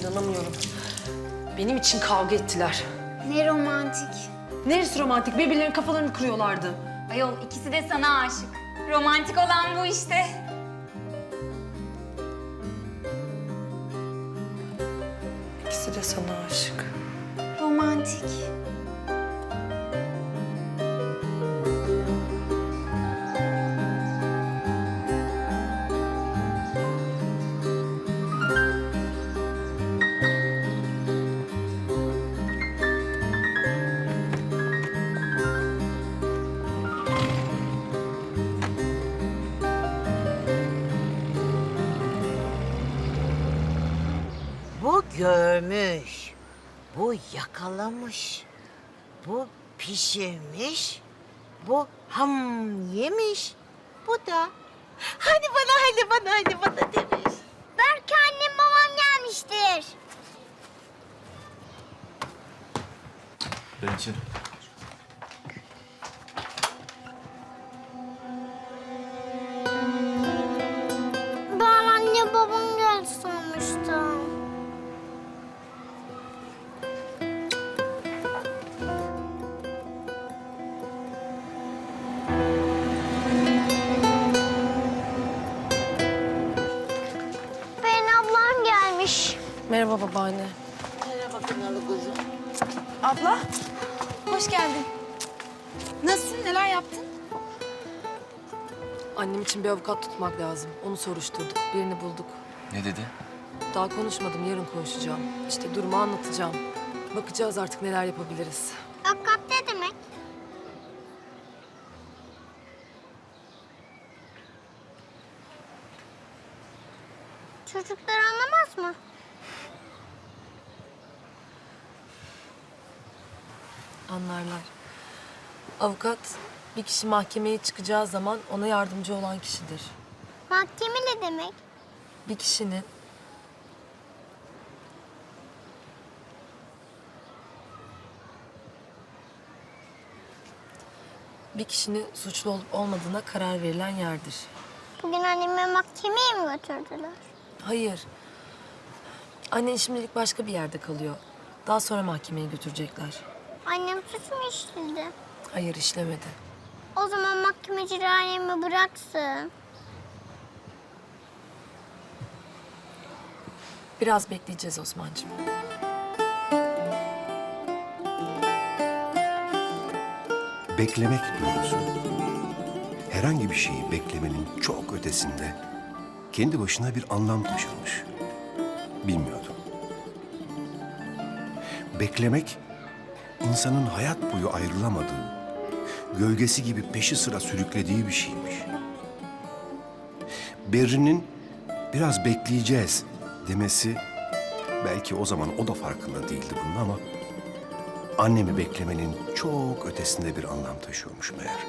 İnanamıyorum. Benim için kavga ettiler. Ne romantik. Neresi romantik? Birbirlerinin kafalarını kırıyorlardı. Ayol ikisi de sana aşık. Romantik olan bu işte. İkisi de sana aşık. Görmüş, bu yakalamış, bu pişirmiş, bu ham yemiş, bu da hadi bana hadi bana hadi bana demiş. Belki annem babam gelmiştir. Ben için. Babaanne. Merhaba kınalı kuzum. Abla, hoş geldin. Nasılsın, neler yaptın? Annem için bir avukat tutmak lazım. Onu soruşturduk. Birini bulduk. Ne dedi? Daha konuşmadım. Yarın konuşacağım. İşte durumu anlatacağım. Bakacağız artık neler yapabiliriz. Avukat ne demek? Çocuklar anlamaz mı? Anlarlar. Avukat bir kişi mahkemeye çıkacağı zaman ona yardımcı olan kişidir. Mahkeme ne demek? Bir kişinin bir kişinin suçlu olup olmadığına karar verilen yerdir. Bugün annemi mahkemeye mi götürdüler? Hayır. Annen şimdilik başka bir yerde kalıyor. Daha sonra mahkemeye götürecekler. Annem suç mu işledi? Hayır işlemedi. O zaman mahkemeciler annemi bıraksın. Biraz bekleyeceğiz Osman'cığım. Beklemek diyoruz. Herhangi bir şeyi beklemenin çok ötesinde kendi başına bir anlam taşırmış. Bilmiyordum. Beklemek insanın hayat boyu ayrılamadığı, gölgesi gibi peşi sıra sürüklediği bir şeymiş. Berrin'in biraz bekleyeceğiz demesi belki o zaman o da farkında değildi bunun ama annemi beklemenin çok ötesinde bir anlam taşıyormuş meğer.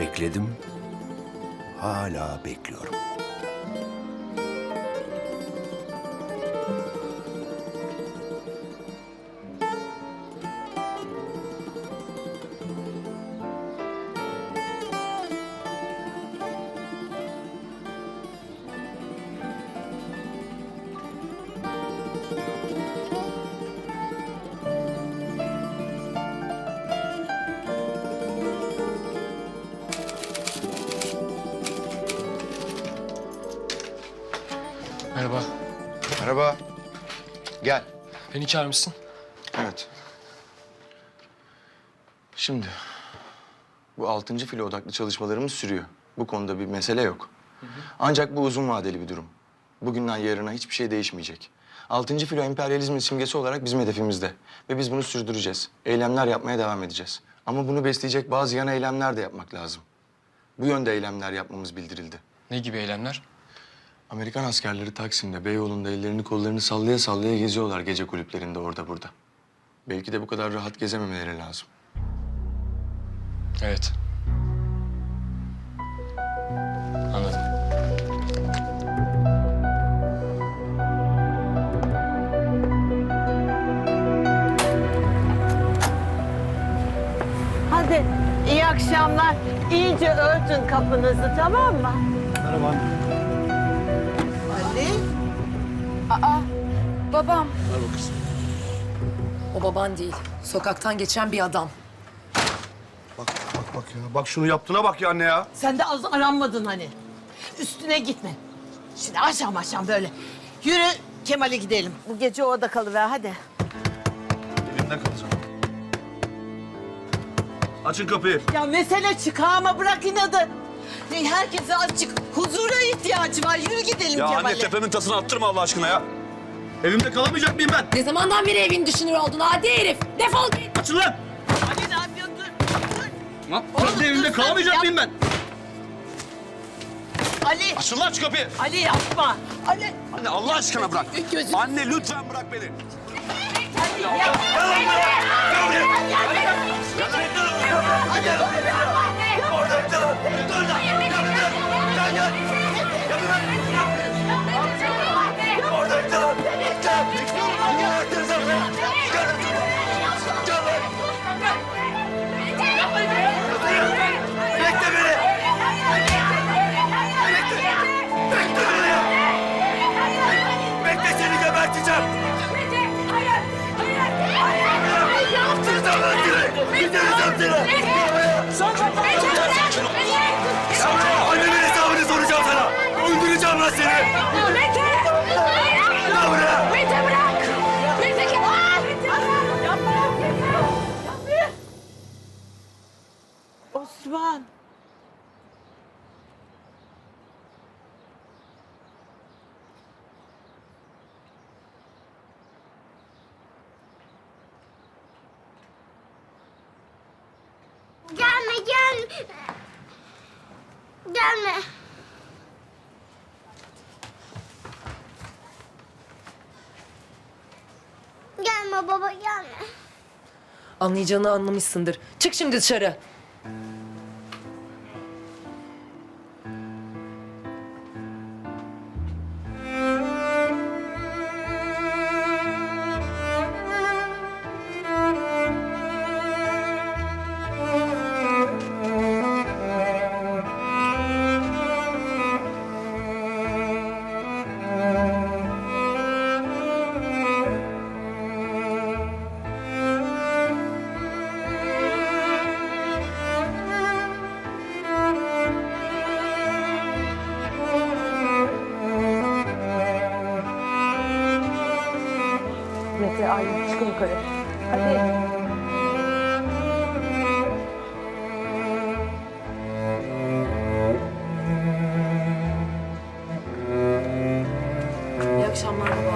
Bekledim, hala bekliyorum. Merhaba. Merhaba. Gel. Beni çağırmışsın. Evet. Şimdi bu altıncı filo odaklı çalışmalarımız sürüyor. Bu konuda bir mesele yok. Ancak bu uzun vadeli bir durum. Bugünden yarına hiçbir şey değişmeyecek. Altıncı filo emperyalizmin simgesi olarak bizim hedefimizde. Ve biz bunu sürdüreceğiz. Eylemler yapmaya devam edeceğiz. Ama bunu besleyecek bazı yan eylemler de yapmak lazım. Bu yönde eylemler yapmamız bildirildi. Ne gibi eylemler? Amerikan askerleri Taksim'de, Beyoğlu'nda ellerini kollarını sallaya sallaya geziyorlar gece kulüplerinde orada burada. Belki de bu kadar rahat gezememeleri lazım. Evet. Anladım. Hadi iyi akşamlar. İyice örtün kapınızı tamam mı? Merhaba. Babam. O baban değil. Sokaktan geçen bir adam. Bak bak bak ya. Bak şunu yaptığına bak ya anne ya. Sen de az aranmadın hani. Üstüne gitme. Şimdi aşağı aşağı böyle. Yürü Kemal'e gidelim. Bu gece orada kalıver hadi. Elimde kalacağım. Açın kapıyı. Ya mesele çıkarma bırak inadı. E, Herkese açık. Huzura ihtiyacı var. Yürü gidelim Ya Kemal'e. anne tepemin tasını attırma Allah aşkına ya. Evimde kalamayacak mıyım ben? Ne zamandan beri evin düşünür oldun adi herif. Defol git. Açın lan! Ali ne yapıyorsun? Dur, dur. Lan Oğlum, kendi evimde dur, kalamayacak mıyım ben? Ali, Açın lan şu kapıyı. Ali yapma. Ali, Anne Allah aşkına bırak. Gözüm- Anne lütfen bırak beni. Ali yapma. Bekle lan seni. Gel buraya. Osman. Gelme gel. Gelme. Baba gelme. Anlayacağını anlamışsındır. Çık şimdi dışarı. Mete, Aylin çıkın yukarı. Hadi. İyi akşamlar babaanne.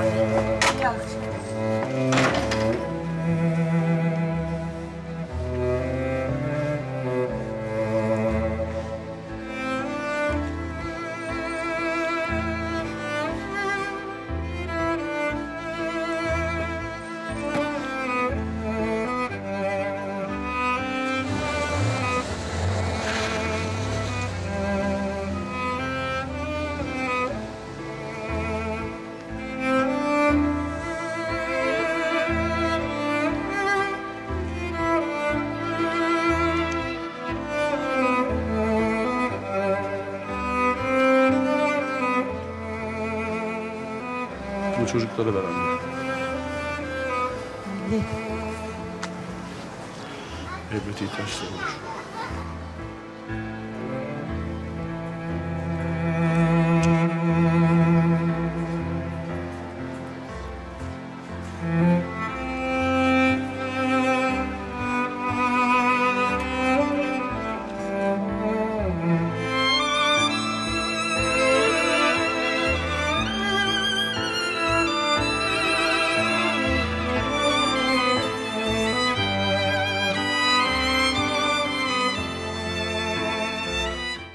Bu çocuklara ver anne. Elbet ihtiyaçları olur.